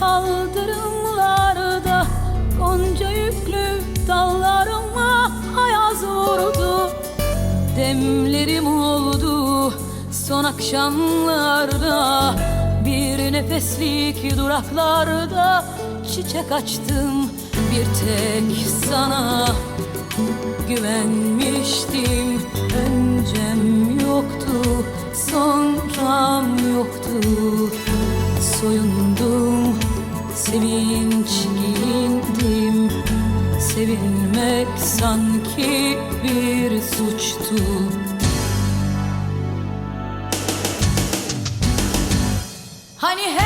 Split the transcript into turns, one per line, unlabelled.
kaldırımlarda Gonca yüklü dallarıma ayaz vurdu. Demlerim oldu son akşamlarda. Bir nefeslik duraklarda çiçek açtım bir tek sana. Güvenmiştim öncem yoktu Sonram yoktu. Soyun sevinç giyindim. Sevinmek sanki bir suçtu. Hani hep